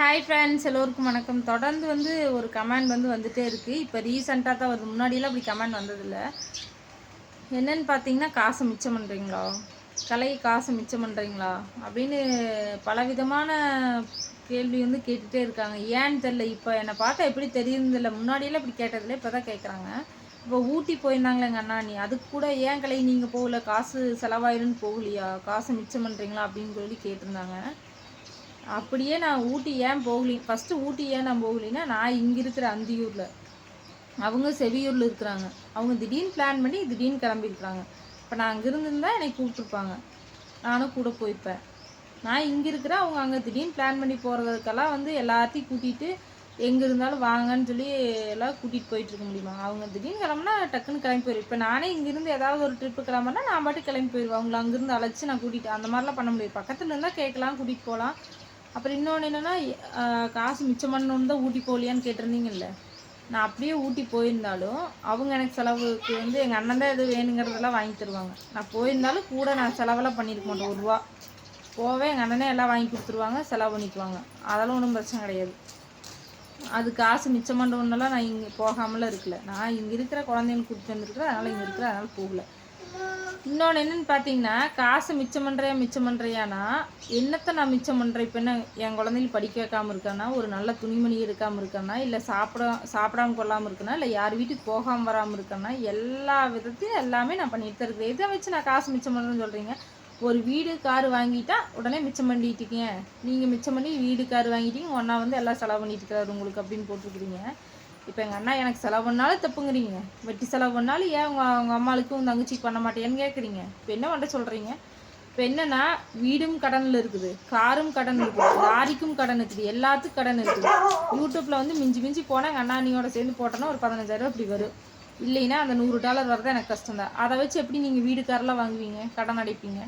Hi friends எல்லோருக்கும் வணக்கம். தொடர்ந்து வந்து ஒரு கமெண்ட் வந்து வந்துகிட்டே இருக்குது இப்போ ரீசெண்டாக தான் வருது. முன்னாடியெல்லாம் அப்படி கமெண்ட் வந்ததில்லை. என்னென்னு பார்த்தீங்கன்னா காசு மிச்சம் பண்ணுறீங்களா கலை காசு மிச்சம் பண்ணுறீங்களா அப்படின்னு பலவிதமான கேள்வி வந்து கேட்டுகிட்டே இருக்காங்க. ஏன்னு தெரில இப்போ என்னை பார்த்தா எப்படி தெரியுறதில்ல. முன்னாடியெல்லாம் இப்படி கேட்டதில்ல. இப்போ தான் கேட்குறாங்க இப்போ ஊட்டி போயிருந்தாங்களே எங்கள் அண்ணா நீ. அதுக்கு கூட ஏன் கலை நீங்கள் போகல? காசு செலவாயிருன்னு போகலையா? காசு மிச்சம் பண்ணுறீங்களா அப்படின்னு சொல்லி கேட்டிருந்தாங்க. அப்படியே நான் ஊட்டி ஏன் போகலி? ஃபஸ்ட்டு ஊட்டி ஏன் நான் போகலின்னா நான் இங்கே இருக்கிற அந்தியூரில். அவங்க செவியூரில் இருக்கிறாங்க. அவங்க திடீர்னு பிளான் பண்ணி திடீர்னு கிளம்பியிருக்கிறாங்க. இப்போ நான் அங்கே இருந்திருந்தால் என்னை கூப்பிட்ருப்பாங்க நானும் கூட போயிருப்பேன். நான் இங்கே இருக்கிறேன் அவங்க அங்கே திடீர்னு பிளான் பண்ணி போகிறதுக்கெல்லாம் வந்து எல்லாத்தையும் கூட்டிகிட்டு எங்கே இருந்தாலும் வாங்கன்னு சொல்லி எல்லாம் கூட்டிகிட்டு போயிட்டுருக்க முடியுமா? அவங்க திடீர்னு கிளம்புனா டக்குன்னு கிளம்பி போயிடும் இப்போ நானே இங்கேருந்து ஏதாவது ஒரு ட்ரிப்பு கிளம்புனா நான் பாட்டு கிளம்பி போயிடுவேன் அவங்கள அங்கேருந்து அழைச்சி நான் கூட்டிகிட்டு அந்த மாதிரிலாம் பண்ண முடியாது. பக்கத்தில் இருந்தால் கேட்கலாம் கூட்டிகிட்டு போகலாம். அப்புறம் இன்னொன்று என்னென்னா காசு மிச்சம் பண்ணணுன்னு தான் ஊட்டி போகலையான்னு கேட்டிருந்தீங்கல்ல. நான் அப்படியே ஊட்டி போயிருந்தாலும் அவங்க எனக்கு செலவுக்கு வந்து எங்கள் அண்ணன் தான் எது வேணுங்கிறதெல்லாம் வாங்கி தருவாங்க. நான் போயிருந்தாலும் கூட நான் செலவெல்லாம் பண்ணியிருக்க மாட்டேன். ஒரு ரூபா. போவேன் எங்கள் அண்ணனே எல்லாம் வாங்கி கொடுத்துருவாங்க செலவு பண்ணிக்குவாங்க. அதெல்லாம் ஒன்றும் பிரச்சனை கிடையாது. அது காசு மிச்சம் பண்ணுறோன்னெல்லாம் நான் இங்கே போகாமலாம் இருக்கல. நான் இங்கே இருக்கிற குழந்தைங்களுக்கு கூப்பிட்டு வந்துருக்குறேன். அதனால் இங்கே இருக்கிற அதனால் போகல. இன்னொன்று என்னன்னு பார்த்தீங்கன்னா காசு மிச்சம் பண்ணுறியா மிச்சம் பண்ணுறியானா என்னத்தை நான் மிச்சம் பண்ணுறேன் இப்போ என்ன என் குழந்தைங்க படிக்க வைக்காமல் இருக்கானா? ஒரு நல்ல துணிமணி எடுக்காமல் இருக்கானா? இல்லை சாப்பிட சாப்பிடாம கொள்ளாமல் இருக்கனா? இல்லை யார் வீட்டுக்கு போகாமல் வராமல் இருக்கேன்னா எல்லா விதத்தையும் எல்லாமே நான் பண்ணிட்டு தான் இருக்கிறேன். இதை வச்சு நான் காசு மிச்சம் பண்ணுறேன்னு சொல்கிறீங்க ஒரு வீடு கார் வாங்கிட்டா உடனே மிச்சம் பண்ணிட்டீங்க. நீங்கள் மிச்சம் பண்ணி வீடு கார் வாங்கிட்டீங்க. ஒன்றா வந்து எல்லாம் செலவு பண்ணிட்டு இருக்கிறாரு உங்களுக்கு அப்படின்னு போட்டிருக்கிறீங்க. இப்போ எங்கள் அண்ணா எனக்கு செலவு பண்ணாலும் தப்புங்கிறீங்க. வெட்டி செலவு பண்ணாலும் ஏன் உங்கள் உங்கள் அம்மாளுக்கும் உங்கள் தங்கச்சிக்கு பண்ண மாட்டேன்னு கேட்குறீங்க இப்போ என்ன பண்ண சொல்கிறீங்க இப்போ என்னன்னா வீடும் கடனில் இருக்குது. காரும் கடன் இருக்குது. லாரிக்கும் கடன் இருக்குது. எல்லாத்துக்கும் கடன் இருக்குது. யூடியூப்பில் வந்து மிஞ்சி மிஞ்சி போனால் எங்கள் அண்ணா அண்ணாணியோட சேர்ந்து போட்டோன்னா ஒரு பதினஞ்சாயிரம் இப்படி வரும். இல்லைன்னா அந்த நூறு டாலர் வரதான் எனக்கு கஷ்டம் தான். அதை வச்சு எப்படி நீங்கள் வீடுக்காரெலாம் வாங்குவீங்க? கடன் அடைப்பீங்க?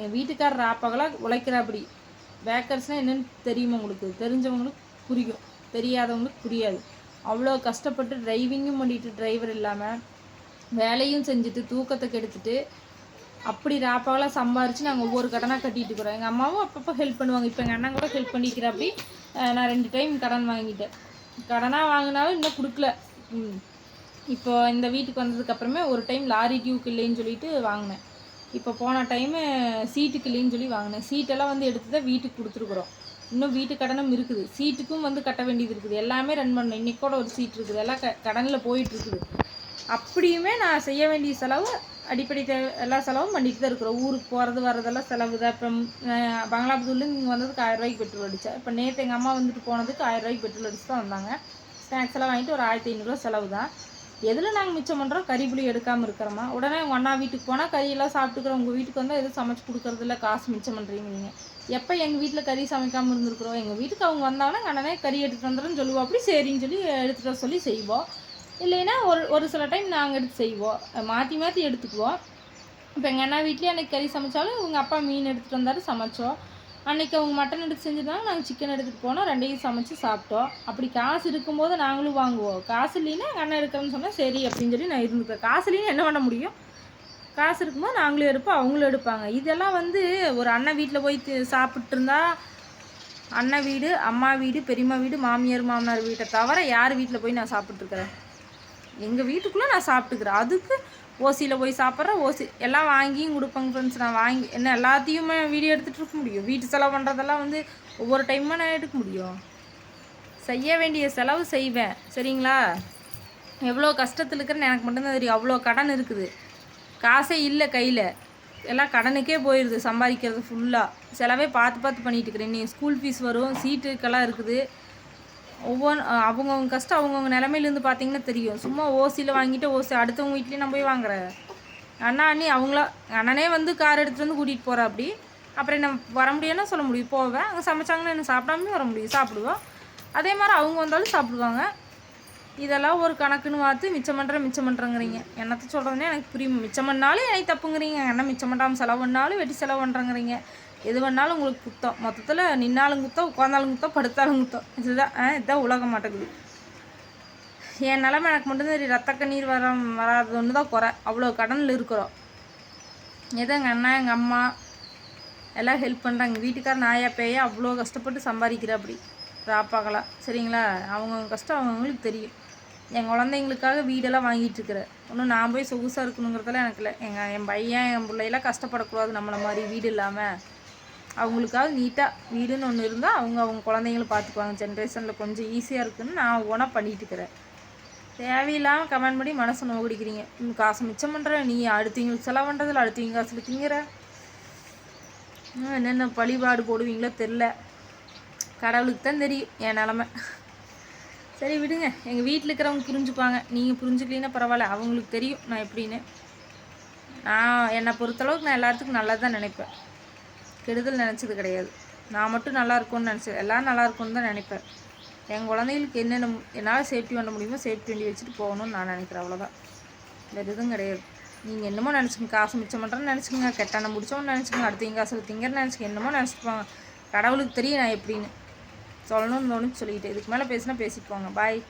என் வீட்டுக்காரர் ராப்பகலாக உழைக்கிறாப்படி. பேக்கர்ஸ்னால் என்னென்னு தெரியுமா உங்களுக்கு? தெரிஞ்சவங்களுக்கு புரியும். தெரியாதவங்களுக்கு புரியாது. அவ்வளோ கஷ்டப்பட்டு டிரைவிங்கும் பண்ணிட்டு டிரைவர் இல்லாமல் வேலையும் செஞ்சுட்டு தூக்கத்தை கெடுத்துட்டு அப்படி ராப்பாவெல்லாம் சம்பாரித்து நாங்கள் ஒவ்வொரு கடனாக கட்டிட்டு இருக்கிறோம் எங்கள் அம்மாவும் அப்பப்போ ஹெல்ப் பண்ணுவாங்க. இப்போ எங்கள் அண்ணன் கூட ஹெல்ப் பண்ணிக்கிற அப்படி நான் ரெண்டு டைம் கடன் வாங்கிட்டேன். கடனாக வாங்கினாலும் இன்னும் கொடுக்கல. ம். இப்போ இந்த வீட்டுக்கு வந்ததுக்கப்புறமே ஒரு டைம் லாரி டியூக்கு இல்லைன்னு சொல்லிட்டு வாங்கினேன். இப்போ போன டைமு சீட்டுக்கு இல்லைன்னு சொல்லி வாங்கினேன். சீட்டெல்லாம் வந்து எடுத்து தான் வீட்டுக்கு கொடுத்துருக்குறோம். இன்னும் வீட்டு கடனும் இருக்குது. சீட்டுக்கும் வந்து கட்ட வேண்டியது இருக்குது. எல்லாமே ரன் பண்ணணும். இன்றைக்கி கூட ஒரு சீட் இருக்குது. எல்லாம் க கடனில் போயிட்டுருக்குது. அப்படியுமே நான் செய்ய வேண்டிய செலவு அடிப்படை தேவை எல்லா செலவும் பண்ணிட்டு தான் இருக்கிறோம். ஊருக்கு போகிறது வர்றதெல்லாம் செலவு தான். இப்போ பங்களாபுதூர்லேருந்து இங்கே வந்ததுக்கு ஆயிரரூவாய்க்கு பெட்ரோல் அடித்தேன் இப்போ நேற்று எங்கள் அம்மா வந்துட்டு போனதுக்கு ஆயிரம் ரூபாய்க்கு பெட்ரோல் அடிச்சு தான் வந்தாங்க. ஸ்நாக்ஸ் எல்லாம் வாங்கிட்டு ஒரு ஆயிரத்தி ஐநூறுரூவா செலவு தான். எதில் நாங்கள் மிச்சம் பண்ணுறோம் கறி புளி எடுக்காமல் இருக்கிறோமா? உடனே உங்கள் அண்ணா வீட்டுக்கு போனால் கறியெல்லாம் சாப்பிட்டுக்கிறோம். உங்கள் வீட்டுக்கு வந்தால் எதுவும் சமைச்சு கொடுக்கறதில்ல காசு மிச்சம் பண்ணுறீங்க நீங்கள் எப்போ எங்கள் வீட்டில் கறி சமைக்காமல் இருந்திருக்குறோம் எங்கள் வீட்டுக்கு அவங்க வந்தாங்கன்னா அண்ணனே கறி எடுத்துகிட்டு வந்துடுன்னு சொல்லுவோம் அப்படி சரின்னு சொல்லி எடுத்துகிட்டு வர சொல்லி செய்வோம் இல்லைன்னா ஒரு ஒரு சில டைம் நாங்கள் எடுத்து செய்வோம் மாற்றி மாற்றி எடுத்துக்குவோம் இப்போ எங்கள் அண்ணா வீட்லேயே அன்றைக்கி கறி சமைச்சாலும் உங்கள் அப்பா மீன் எடுத்துகிட்டு வந்தாரு சமைச்சோம் அன்றைக்கி அவங்க மட்டன் எடுத்து செஞ்சுருந்தாங்க நாங்கள் சிக்கன் எடுத்துகிட்டு போனோம் ரெண்டையும் சமைச்சு சாப்பிட்டோம். அப்படி காசு இருக்கும்போது நாங்களும் வாங்குவோம். காசு இல்லைன்னா எங்கள் அண்ணன் எடுக்கிறேன்னு சொன்னால் சரி அப்படின்னு சொல்லி நான் இருந்துப்பேன் காசு இல்லைன்னா என்ன பண்ண முடியும்? காசு இருக்கும்போது நாங்களும் எடுப்போம் அவங்களும் எடுப்பாங்க. இதெல்லாம் வந்து ஒரு அண்ணன் வீட்டில் போய் சாப்பிட்டு இருந்தா அண்ணன் வீடு அம்மா வீடு பெரியம்மா வீடு மாமியார் மாமனார் வீட்டை தவிர யார் வீட்டில் போய் நான் சாப்பிட்ருக்குறேன் எங்கள் வீட்டுக்குள்ளே நான் சாப்பிட்டுக்கிறேன். அதுக்கு ஓசியில் போய் சாப்பிட்றேன் ஓசி எல்லாம் வாங்கியும் கொடுப்பாங்க ஃப்ரெண்ட்ஸ் நான் வாங்கி என்ன எல்லாத்தையுமே வீடியோ எடுத்துகிட்டு இருக்க முடியும். வீட்டு செலவு பண்ணுறதெல்லாம் வந்து ஒவ்வொரு டைமும் நான் எடுக்க முடியும். செய்ய வேண்டிய செலவு செய்வேன். சரிங்களா? எவ்வளோ கஷ்டத்தில் இருக்கிறேன்னு எனக்கு மட்டும்தான் தெரியும். அவ்வளோ கடன் இருக்குது. காசே இல்லை கையில். எல்லாம் கடனுக்கே போயிடுது சம்பாதிக்கிறது ஃபுல்லாக செலவே பார்த்து பார்த்து பண்ணிகிட்டு இருக்கிறேன். நீ ஸ்கூல் ஃபீஸ் வரும் சீட்டுக்கெல்லாம் இருக்குது. ஒவ்வொன்று அவங்கவுங்க கஷ்டம் அவங்கவுங்க நிலமையிலேருந்து பார்த்தீங்கன்னா தெரியும். சும்மா ஓசியில் வாங்கிட்டு ஓசி அடுத்தவங்க வீட்லேயும் நான் போய் வாங்குறேன். அண்ணா அண்ணி அவங்கள அண்ணனே வந்து கார் எடுத்துகிட்டு வந்து கூட்டிகிட்டு போகிறா அப்படி. அப்புறம் என்ன வர முடியும்னா சொல்ல முடியும். போவேன். அங்கே சமைச்சாங்கன்னா என்ன சாப்பிடாமே வர முடியும். சாப்பிடுவோம். அதே மாதிரி அவங்க வந்தாலும் சாப்பிடுவாங்க. இதெல்லாம் ஒரு கணக்குன்னு பார்த்து மிச்சம் பண்ணுற மிச்சம் பண்ணுறங்கிறீங்க என்னத்த சொல்கிறதுனே எனக்கு புரியும். மிச்சம் பண்ணாலும் எனக்கு தப்புங்கிறீங்க. என்ன மிச்சம் பண்ணாமல் செலவு பண்ணாலும் வெட்டி செலவு பண்ணுறங்கிறீங்க எது பண்ணாலும் உங்களுக்கு குத்தம். மொத்தத்தில் நின்னாலும் குத்தம் உட்காந்தாலும் குத்தம் படுத்தாலும் குத்தம். இதுதான் ஆ, இதுதான் உலக மாட்டேங்குது. என் நிலமை எனக்கு மட்டும்தான் சரி ரத்த கண்ணீர் வர வராது ஒன்று தான் குறை. அவ்வளோ கடனில் இருக்கிறோம். ஏதோ எங்கள் அண்ணா எங்கள் அம்மா? எல்லாம் ஹெல்ப் பண்ணுறாங்க வீட்டுக்கார நாயா பேயா அவ்வளோ கஷ்டப்பட்டு சம்பாதிக்கிற அப்படி. ராப்பாக்கலாம் சரிங்களா? அவங்கவுங்க கஷ்டம் அவங்கவுங்களுக்கு தெரியும். என் குழந்தைங்களுக்காக வீடெல்லாம் வாங்கிட்டு இருக்கிறேன் ஒன்றும் நான் போய் சொகுசாக இருக்கணுங்கிறதெல்லாம் எனக்கு இல்லை. எங்கள் என் பையன் என் பிள்ளையெல்லாம் கஷ்டப்படக்கூடாது நம்மளை மாதிரி வீடு இல்லாமல் அவங்களுக்காக நீட்டாக வீடுன்னு ஒன்று இருந்தால் அவங்க அவங்க குழந்தைங்களும் பார்த்துக்குவாங்க ஜென்ரேஷனில் கொஞ்சம் ஈஸியாக இருக்குன்னு நான் ஓனாக பண்ணிட்டு இருக்கிறேன். தேவையில்லாமல் கமெண்ட் பண்ணி மனசை நோகடிக்கிறீங்க. இன்னும் காசு மிச்சம் பண்ணுற நீ அடுத்தவங்களுக்கு செலவு பண்ணுறதில்ல அடுத்தவங்க காசில் திங்கிற என்னென்ன பழிபாடு போடுவீங்களோ தெரில கடவுளுக்கு தான் தெரியும் என் நிலமை. சரி விடுங்க. எங்கள் வீட்டில் இருக்கிறவங்க புரிஞ்சுப்பாங்க. நீங்கள் புரிஞ்சுக்கலீன்னா பரவாயில்ல. அவங்களுக்கு தெரியும் நான் எப்படின்னு. நான் என்னை பொறுத்தளவுக்கு நான் எல்லாத்துக்கும் நல்லா தான் நினைப்பேன். கெடுதல் நினச்சது கிடையாது. நான் மட்டும் நல்லா இருக்கும்னு நினச்சேன். எல்லோரும் நல்லா இருக்கும்னு தான் நினைப்பேன். என் குழந்தைகளுக்கு என்னென்ன என்னால் சேஃப்டி பண்ண முடியுமோ சேஃப்டி வண்டி வச்சுட்டு போகணும்னு நான் நினைக்கிறேன். அவ்வளோதான் வேறு எதுவும் கிடையாது. நீங்கள் என்னமோ நினச்சிங்க காசு மிச்சம் பண்ணுறேன்னு நினச்சிக்கோங்க. கெட்டான முடிச்சோன்னு நினச்சிக்கோங்க. அடுத்தவங்க காசு திங்கன்னு நினச்சிக்க என்னமோ நினச்சிப்பாங்க கடவுளுக்கு தெரியும் நான் எப்படின்னு. சொல்லணும்னு தோணுச்சு சொல்லிக்கிட்டு. இதுக்கு மேலே பேசினா பேசிக்கோங்க. பாய்